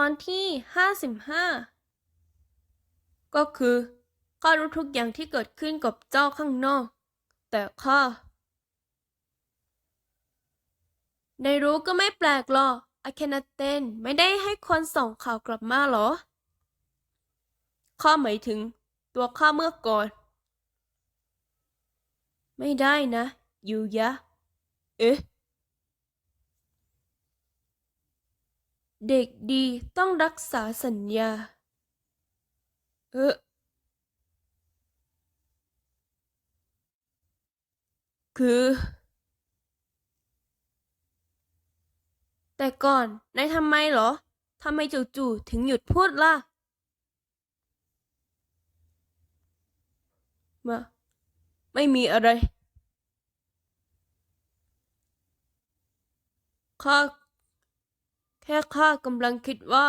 ตอนที่ห้าสิบห้าก็คือข้ารู้ทุกอย่างที่เกิดขึ้นกับเจ้าข้างนอก แต่ข้าได้รู้ก็ไม่แปลกหรอกอาเคนาเตนไม่ได้ให้คนส่งข่าวกลับมาหรอ ข้าหมายถึงตัวข้าเมื่อก่อน ไม่ได้นะ ยูยะ เอ๊ะ เด็กดีต้องรักษาสัญญา เออคือ แต่ก่อนนายทำไมเหรอทำไมจู่ๆถึงหยุดพูดล่ะ มา ไม่มีอะไรข้า แค่ข้ากำลังคิดว่า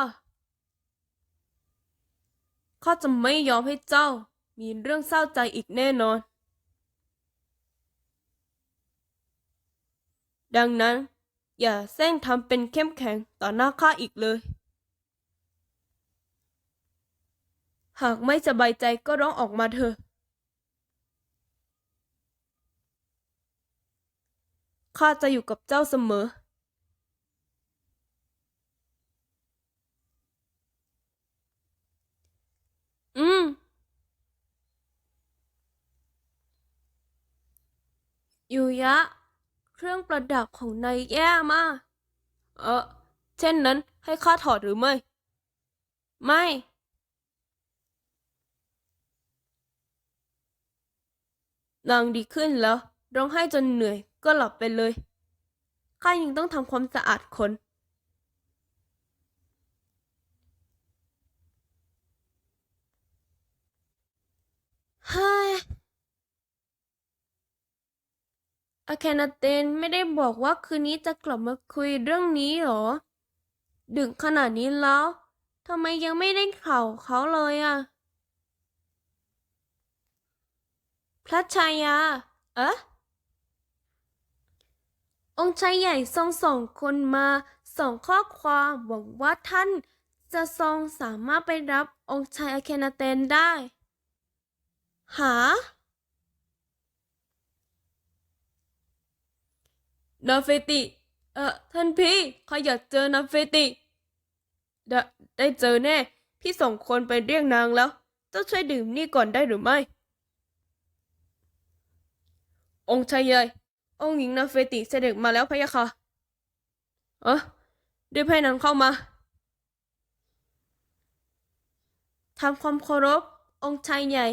ข้าจะไม่ยอมให้เจ้ามีเรื่องเศร้าใจอีกแน่นอน ดังนั้น อย่าแซงทำเป็นเข้มแข็งต่อหน้าข้าอีกเลย หากไม่สบายใจก็ร้องออกมาเถอะข้าจะอยู่กับเจ้าเสม อ ยู่ยะ เครื่องประดับของนายแย่มากเออเช่นนั้นให้ข้าถอดหรือไม่ ไม่ นางดีขึ้นแล้ว ร้องไห้จนเหนื่อยก็หลับไปเลย ข้ายังต้องทำความสะอาดขน เฮ้ย อาแคนาเตนไม่ได้บอกว่าคืนนี้จะกลับมาคุยเรื่องนี้หรอ ดึกขนาดนี้แล้วทำไมยังไม่ได้ข่าวเขาเลยอะพระชายา เอ๊ะ องค์ชายใหญ่ทรงส่งคนมาส่งข้อความหวังว่าท่านจะทรงสามารถไปรับองค์ชายอาเคนาเตนได้ หา นาเฟติ เอ่อ ท่านพี่ข้าอยากเจอนาเฟติ ได้ได้เจอแน่ พี่ส่งคนไปเรียกนางแล้ว เจ้าช่วยดื่มนี่ก่อนได้หรือไม่ องค์ชายใหญ่ องค์หญิงนาเฟติเสด็จมาแล้วพะยะค่ะ เออรีบให้นางเข้ามาทำความเคารพ องค์ชายใหญ่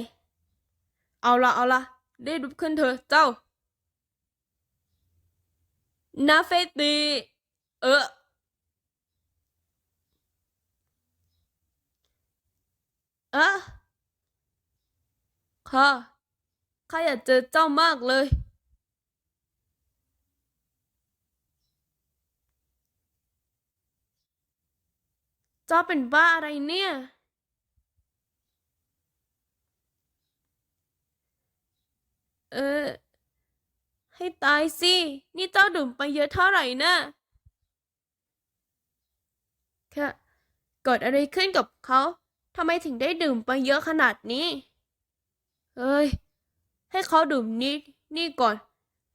เอาละเอาละได้ลุกขึ้นเถอะเจ้า นาเฟติเออ เอะข้าข้าอยากเจอเจ้ามากเลย เจ้าเป็นบ้าอะไรเนี่ย เออ ให้ตายสิ นี่เจ้าดื่มไปเยอะเท่าไหร่นะค่เกิดอะไรขึ้นกับเขาทำไมถึงได้ดื่มไปเยอะขนาดนี้ เอ้ย ให้เขาดื่มนี้นี่ก่อน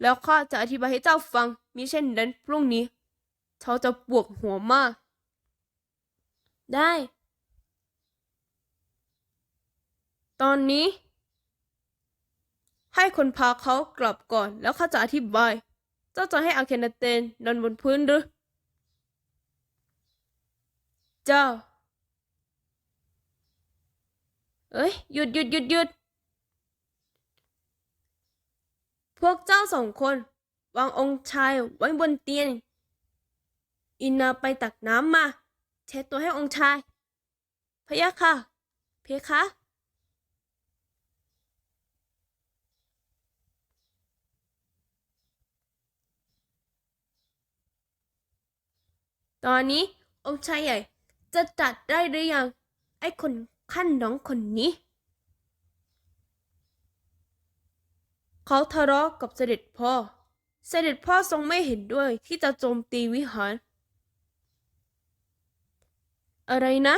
แล้วข้าจะอธิบายให้เจ้าฟัง มิเช่นนั้นพรุ่งนี้ เขาจะปวดหัวมาก ได้ ตอนนี้ ให้คนพาเขากลับก่อนแล้วข้าจะอธิบาย เจ้าจะให้อาเคนาเตนนอนบนพื้นหรือ เจ้า เอ้ยหยุดหยุดหยุดหยุดพวกเจ้าสองคน วางองค์ชายไว้บนเตียง อินนาไปตักน้ำมา เช็ดตัวให้องค์ชายพะยะค่ะ เพคะ ตอนนี้องค์ชายใหญ่จะจัดได้หรือยัง ไอ้คนขั้นน้องคนนี้ เขาทะเลาะกับเสด็จพ่อ เสด็จพ่อทรงไม่เห็นด้วยที่จะโจมตีวิหาร อะไรนะ